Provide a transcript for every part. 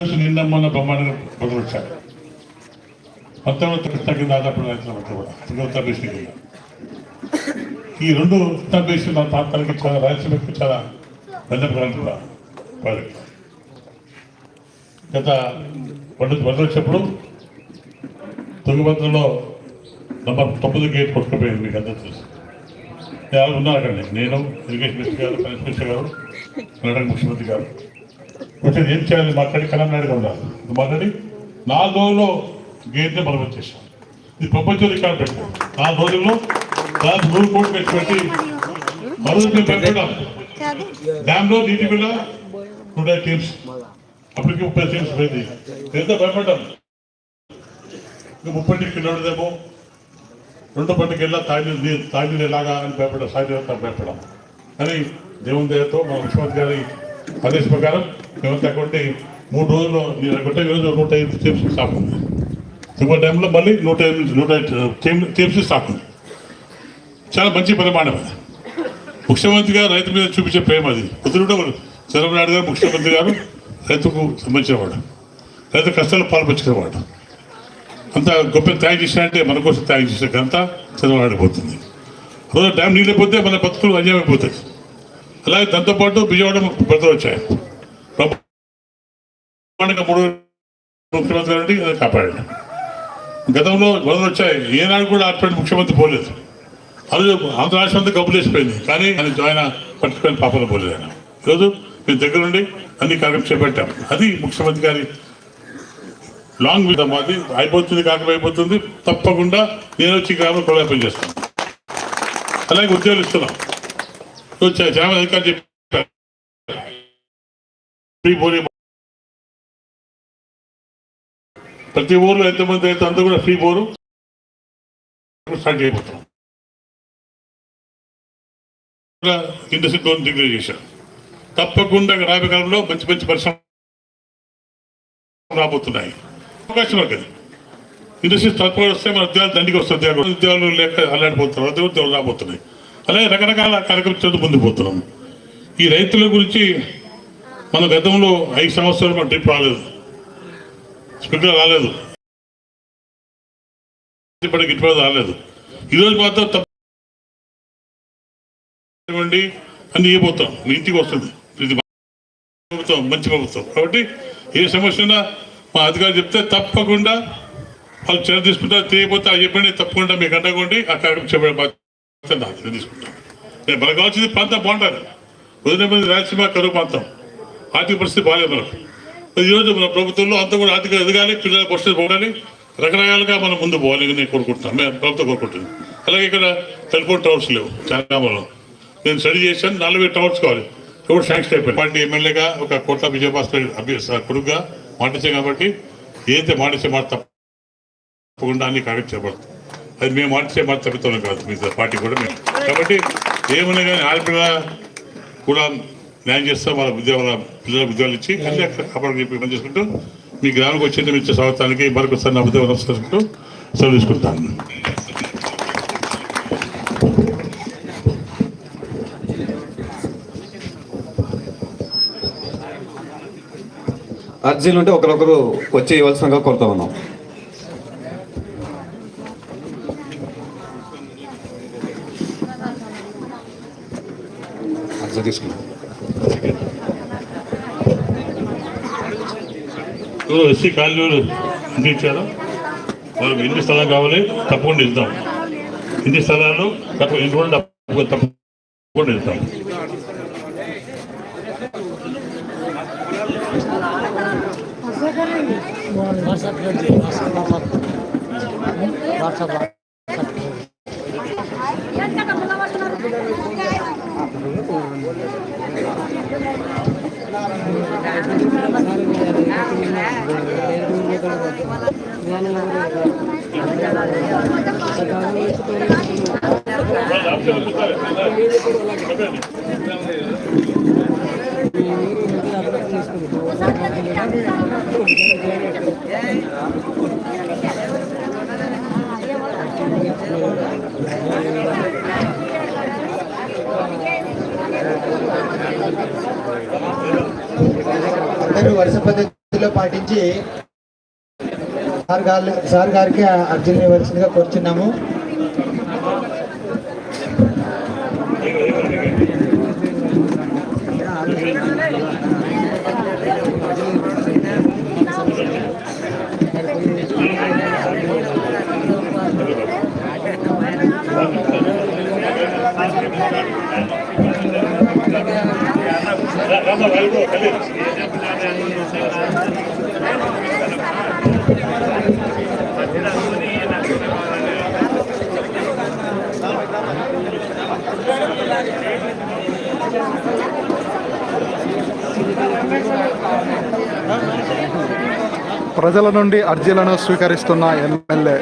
నిన్న మొన్న బ్రహ్మాండంగా మొదలు వచ్చారు పంతొమ్మిది దాదాపు కింద రైతుల మధ్య కూడా తిరుగుతా బేసి కింద. ఈ రెండు కృష్ణా మా ప్రాంతానికి చాలా రాయలసీమకి చాలా వెన్నపడానికి ప్రాజెక్ట్ గత వడ్లు వడ్లు వచ్చినప్పుడు తుంగభద్రలో నంబర్ తొమ్మిది గేట్ కొట్టుకుపోయింది మీకు అందరూ తెలుసు. ఎవరు ఉన్నారు అక్కడ నేను irrigation minister garu finance minister garu Karnataka ముఖ్యమంత్రి గారు. కొంచెం ఏం చేయాలి మాట్లాడి కళానాడుగా ఉండాలి. మాట్లాడి. నాలుగు రోజుల్లో గేట్ని మనం వచ్చేసాం ఇది ప్రపంచం రికార్డు పెట్టాం. నాలుగు రోజుల్లో దాదాపు నూరు కోట్లు పెట్టుబడి పెట్టి మరో మేము డ్యామ్లో నీటి బిల్ల నూట టీమ్స్. అప్పటికి ముప్పై టీమ్స్ పోయింది. ఎంత భయపడ్డాం? ముప్పై ముప్పై కిలోమీటర్దేమో రెండో పంటకి వెళ్ళా తాగి నీరు తాగి ఎలాగా అని భయపడ్డా. సాయంత్రం భయపడ్డాం. కానీ దేవుని దయతో మా ముఖ్యమంత్రి గారి ఆదేశ ప్రకారం మేమంతా కొట్టి మూడు రోజులు నేను అనుకుంటే ఈరోజు నూట ఐదు టీమ్స్ స్టాక్ ఉంది. ఇంకో టైంలో మళ్ళీ నూట ఎనిమిది నూట టీమ్స్ స్టాక్ ఉంది. చాలా మంచి పరిమాణం. అది ముఖ్యమంత్రి గారు రైతు మీద చూపించే ప్రేమ అది. పొద్దున చంద్రబాబు నాయుడు గారు ముఖ్యమంత్రి గారు రైతుకు సంబంధించినవాడు. రైతు కష్టాలు పాల్పంచుకునేవాడు. అంత గొప్ప త్యాగం చేసినంటే మన కోసం త్యాగం చేసే అంతా చంద్రబాబు పోతుంది. రోజు డ్యామ్ నీళ్ళు పోతే మన బతుకులు అన్యాయమైపోతాయి. అలాగే దాంతోపాటు విజయవాడ పెద్దలు వచ్చాయి మూడు ముఖ్యమంత్రి గారు ఉండి కాపాడండి గతంలో వరదలు వచ్చాయి. ఏనాడు కూడా అటువంటి ముఖ్యమంత్రి పోలేదు. అది ఆంధ్ర రాష్ట్రం అంతా కబులు కానీ ఆయన ఆయన పట్టుకొని పాపలు పోలేదు ఆయన ఈరోజు మీ దగ్గర నుండి అన్ని కార్యక్రమం చేపట్టాం. అది ముఖ్యమంత్రి గారి లాంగ్ విధం అది అయిపోతుంది కాకపోయిపోతుంది తప్పకుండా నేను వచ్చి గ్రామం కొలాపం చేస్తాను. అలాగే ఉద్యోగాలు ఇస్తున్నాం. చాలా అధికారులు చెప్పారు ప్రతి ఊర్లో ఎంతమంది అయితే అంతా కూడా ఫ్రీ బోరు స్టార్ట్ చేయబోతున్నాం ఇండస్ట్రీ లోన్ డిగ్రీ చేశారు. తప్పకుండా రాబోయే కాలంలో మంచి మంచి పరిశ్రమ రాబోతున్నాయి. అవకాశం అది ఇండస్ట్రీస్ తప్పకుండా వస్తే మన ఉద్యోగాలు దండికి వస్తుంది ఉద్యోగాలు లేక అల్లాడిపోతున్నారు అదే ఉద్యోగాలు రాబోతున్నాయి. అలాగే రకరకాల కార్యక్రమం పొందిపోతున్నాం ముందుకు ఈ రైతుల గురించి మన గతంలో ఐదు సంవత్సరాలు మన ట్రిప్ రాలేదు. స్ప్రింక్లర్ రాలేదు. ఇప్పటికి గిట్టుబాటు రాలేదు. ఈరోజు మాత్రం తప్పండి అన్ని ఇవ్వబోతాం మీ ఇంటికి వస్తుంది. ఇది ప్రభుత్వం మంచి ప్రభుత్వం. కాబట్టి ఏ సమస్య మా అధికారులు చెప్తే తప్పకుండా వాళ్ళు చర్య తీసుకుంటారు తెలియకపోతే చెప్పండి తప్పకుండా మీకు అండగొండి ఆ కార్యక్రమం చెప్పే బాధ్యత నాది, మనకు వచ్చింది ప్రాంతం బాగుంటుంది వదిన రాయలసీమ కరువు ప్రాంతం. ఆర్థిక పరిస్థితి బాగాలేదు మనకు. ఈరోజు మన ప్రభుత్వంలో అంతా కూడా ఆర్థిక ఎదగాలి పిల్లల పరిస్థితి పోవాలి. రకరకాలుగా మనం ముందు పోవాలి నేను కోరుకుంటున్నాను. మేము ప్రభుత్వం కోరుకుంటుంది. అలాగే ఇక్కడ టెలిఫోన్ టవర్స్ లేవు. చాలా నేను స్టడీ చేశాను నలభై టవర్స్ కావాలి. ఇప్పుడు శాంక్షన్ అయిపోయింది పార్టీ ఎమ్మెల్యేగా ఒక కోట్ల విజయభాస్కర్ అభ్యర్థి కొడుకుగా మాటించాం కాబట్టి ఏదైతే మాటించే మాట తప్పకుండా అన్ని కార్యక్రమం చేపడతాం. అది మేము మార్చే మాట తగ్గుతున్నాం కాదు మీ పార్టీ కూడా మేము. కాబట్టి ఏమన్నా కానీ ఆడపిల్ల కూడా న్యాయం చేస్తాం వాళ్ళ విద్య వాళ్ళ పిల్లల ఇచ్చి అన్ని అక్కడ కాపాడు చెప్పి పని చేసుకుంటూ మీ గ్రామానికి వచ్చింది మీ ఇచ్చే స్వాగతానికి మరొకసారి నా ఉద్యోగం నమస్కరించుకుంటూ సెలవు తీసుకుంటాను. అర్జీలు ఉంటే ఒకరొకరు వచ్చి ఇవ్వాల్సిందిగా కోరుతా ఉన్నాం. అర్జీ తీసుకున్నాం. ఎస్సీ కాలనీలు ఇచ్చారు వాళ్ళకి ఇంటి స్థలం కావాలి? తప్పకుండా ఇద్దాం ఇంటి స్థలాలు? తప్ప ఇంటి కూడా తప్ప- తప్పకుండా ఇద్దాం వాట్సాప్ వాట్సాప్ అందరూ వరుస పద్ధతిలో పాటించి సార్ గారు సార్ గారికి అర్జున్ ఇవ్వాల్సిందిగా కోరుచున్నాము ప్రజల నుండి అర్జీలను స్వీకరిస్తున్న ఎమ్మెల్యే.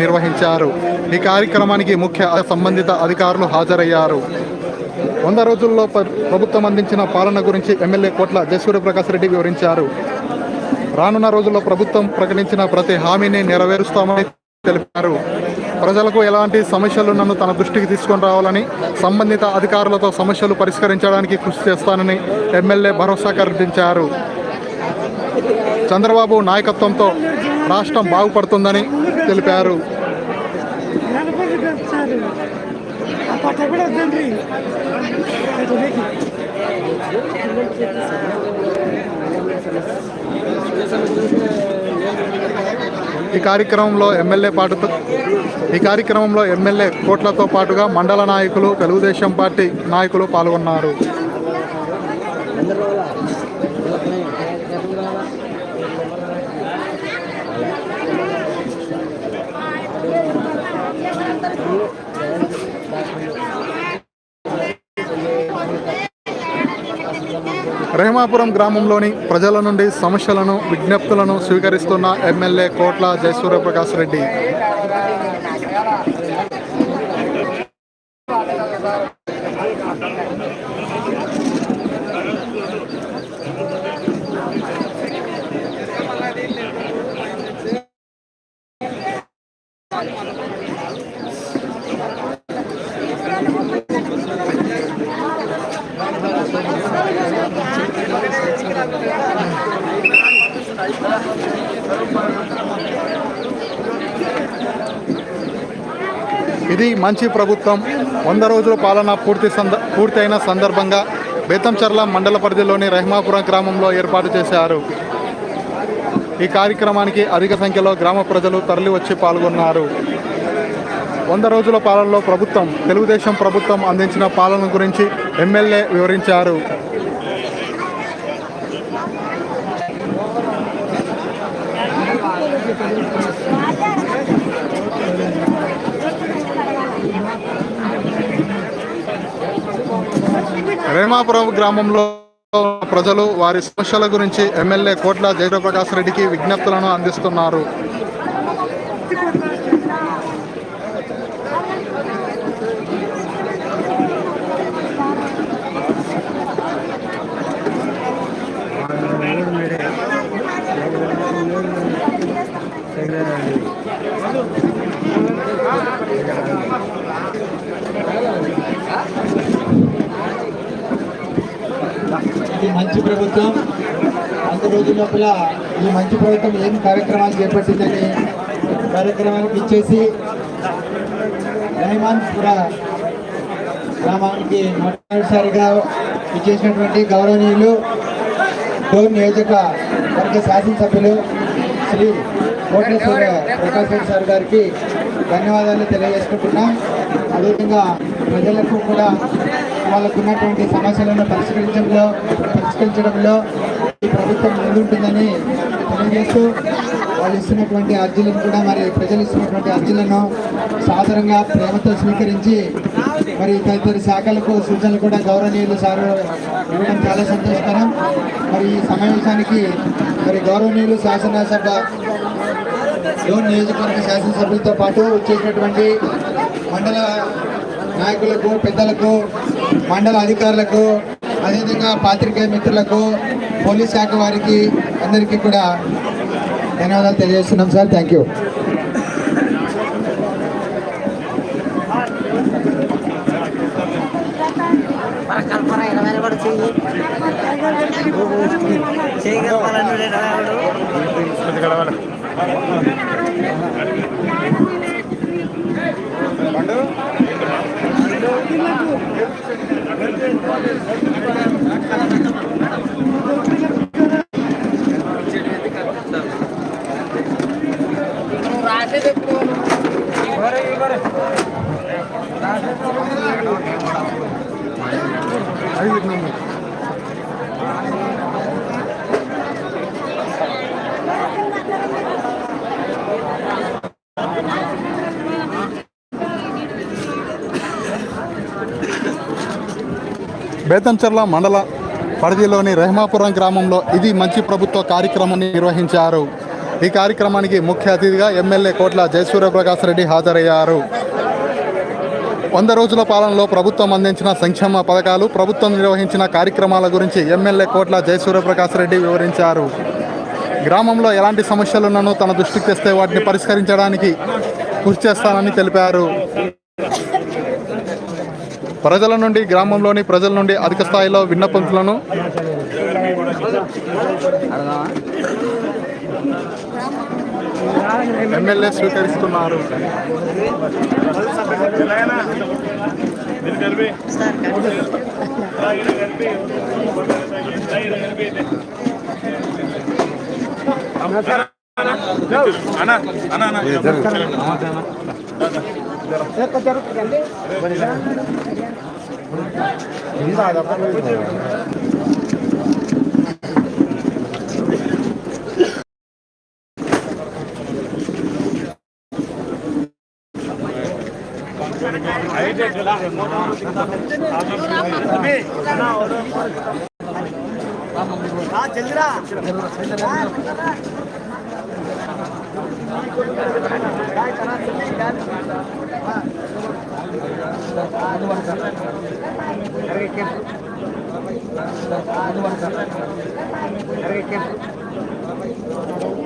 నిర్వహించారు. ఈ కార్యక్రమానికి ముఖ్య సంబంధిత అధికారులు హాజరయ్యారు. వంద రోజుల్లో ప్రభుత్వం అందించిన పాలన గురించి ఎమ్మెల్యే కోట్ల జయసూర్యప్రకాష్ రెడ్డి వివరించారు. రానున్న రోజుల్లో ప్రభుత్వం ప్రకటించిన ప్రతి హామీని నెరవేరుస్తామని తెలిపారు. ప్రజలకు ఎలాంటి సమస్యలు నన్ను తన దృష్టికి తీసుకొని రావాలని సంబంధిత అధికారులతో సమస్యలు పరిష్కరించడానికి కృషి చేస్తానని ఎమ్మెల్యే భరోసా కల్పించారు. చంద్రబాబు నాయకత్వంతో రాష్ట్రం బాగుపడుతుందని తెలిపారు. ఈ కార్యక్రమంలో ఎమ్మెల్యే పాటుతో ఈ కార్యక్రమంలో ఎమ్మెల్యే కోట్లతో పాటుగా మండల నాయకులు తెలుగుదేశం పార్టీ నాయకులు పాల్గొన్నారు. రెహమాపురం గ్రామంలోని ప్రజల నుండి సమస్యలను విజ్ఞప్తులను స్వీకరిస్తున్న ఎమ్మెల్యే కోట్ల జయసూర్యప్రకాష్ రెడ్డి ఇది మంచి ప్రభుత్వం వంద రోజుల పాలన పూర్తి సంద పూర్తయిన సందర్భంగా బేతంచర్ల మండల పరిధిలోని రెహమాపురం గ్రామంలో ఏర్పాటు చేశారు. ఈ కార్యక్రమానికి అధిక సంఖ్యలో గ్రామ ప్రజలు తరలివచ్చి పాల్గొన్నారు. వంద రోజుల పాలనలో ప్రభుత్వం తెలుగుదేశం ప్రభుత్వం అందించిన పాలన గురించి ఎమ్మెల్యే వివరించారు. ప్రేమాపురం గ్రామంలో ప్రజలు వారి సమస్యల గురించి ఎమ్మెల్యే కోట్ల జయప్రకాష్ రెడ్డికి విజ్ఞప్తులను అందిస్తున్నారు ఇది మంచి ప్రభుత్వం వంద రోజుల లోపల ఈ మంచి ప్రభుత్వం ఏం కార్యక్రమాలు చేపట్టిందని కార్యక్రమానికి ఇచ్చేసి రెహమాన్పుర గ్రామానికి మొట్టమొదటిసారిగా ఇచ్చేసినటువంటి గౌరవనీయులు డోర్ నియోజక వర్గ శాసనసభ్యులు శ్రీ కోటేశ్వర ప్రకాష్ రెడ్డి సార్ గారికి ధన్యవాదాలు తెలియజేసుకుంటున్నాం. అదేవిధంగా ప్రజలకు కూడా వాళ్ళకు ఉన్నటువంటి సమస్యలను పరిష్కరించడంలో పరిష్కరించడంలో ఈ ప్రభుత్వం ముందుంటుందని తెలియజేస్తూ వాళ్ళు ఇస్తున్నటువంటి అర్జీలను కూడా మరి ప్రజలు ఇస్తున్నటువంటి అర్జీలను సాధారణంగా ప్రేమతో స్వీకరించి మరి తదితర శాఖలకు సూచనలు కూడా గౌరవనీయులు సార్ ఇవ్వడం చాలా సంతోషకరం. మరి ఈ సమావేశానికి మరి గౌరవనీయులు శాసనసభ లోన్ నియోజకవర్గ శాసనసభ్యులతో పాటు వచ్చేసినటువంటి మండల నాయకులకు పెద్దలకు మండల అధికారులకు అదేవిధంగా పాత్రికేయ మిత్రులకు పోలీస్ శాఖ వారికి అందరికీ కూడా ధన్యవాదాలు తెలియజేస్తున్నాం సార్. థ్యాంక్ యూ ఐదు నెంబర్ బేతంచెర్ల మండల పరిధిలోని రెహమాపురం గ్రామంలో ఇది మంచి ప్రభుత్వ కార్యక్రమాన్ని నిర్వహించారు. ఈ కార్యక్రమానికి ముఖ్య అతిథిగా ఎమ్మెల్యే కోట్ల జయసూర్యప్రకాష్ రెడ్డి హాజరయ్యారు. వంద రోజుల పాలనలో ప్రభుత్వం అందించిన సంక్షేమ పథకాలు ప్రభుత్వం నిర్వహించిన కార్యక్రమాల గురించి ఎమ్మెల్యే కోట్ల జయసూర్యప్రకాష్ రెడ్డి వివరించారు. గ్రామంలో ఎలాంటి సమస్యలున్నానో తన దృష్టికి తెస్తే వాటిని పరిష్కరించడానికి కృషి చేస్తానని తెలిపారు. ప్రజల నుండి గ్రామంలోని ప్రజల నుండి అధిక స్థాయిలో విన్నపంతులను ఎమ్మెల్యే స్వీకరిస్తున్నారు. Chúng ta đã phát huy rồi. జల్దిరా Thank you.